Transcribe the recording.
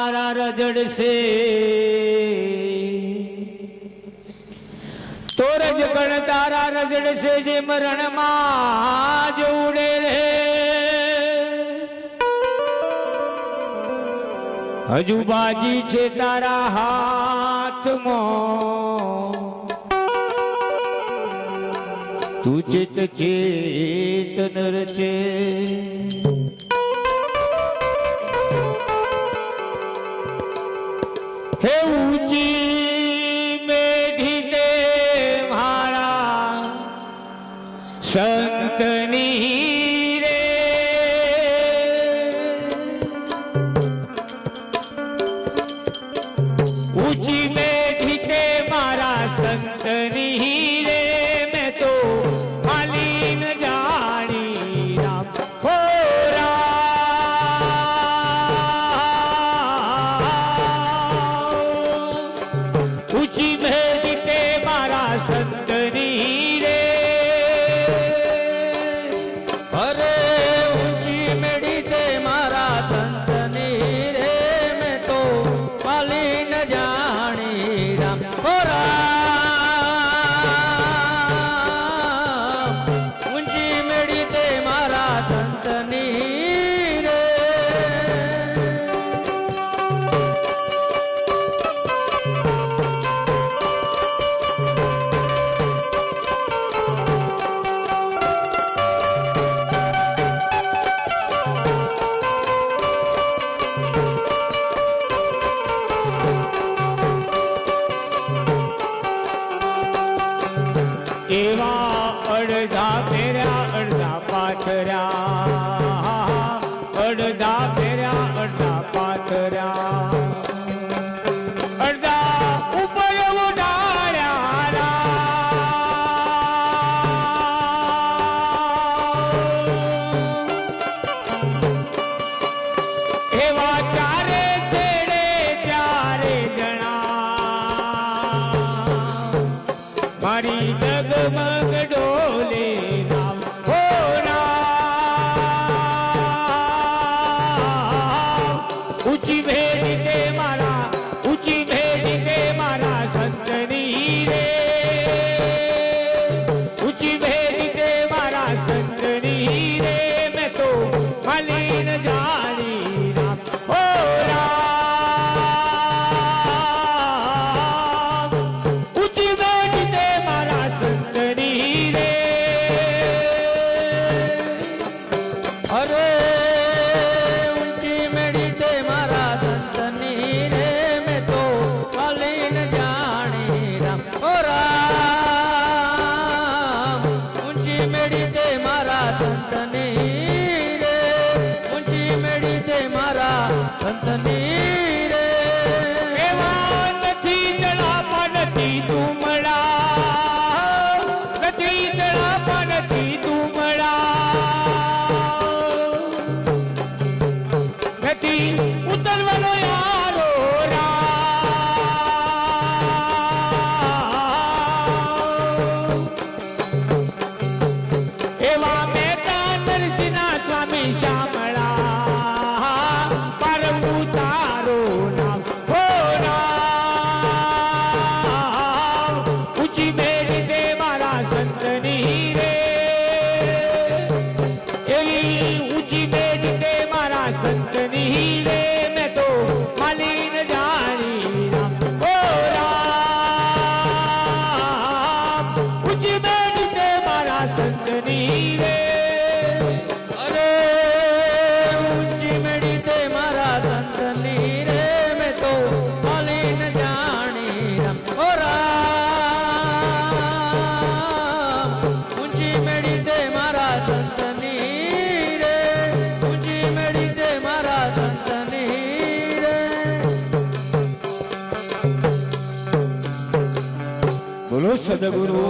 તારા રજડશે તો રજ પણ તારા રજડશે જે મરણમાં જ ઉડે રે. હજુ બાજી છે તારા હાથમાં. તું ચેત ચેતન રચે. हे उची मेघी ते म्हाळा संतनी અરે ઊંચી મેળી તે મારા સંતની રે મેં તો પાલી ન જાણી રામ. મારી ડગમગ ડોલે રામ હો ભેટ Hare ರುಚಿಗೆ സദഗുരു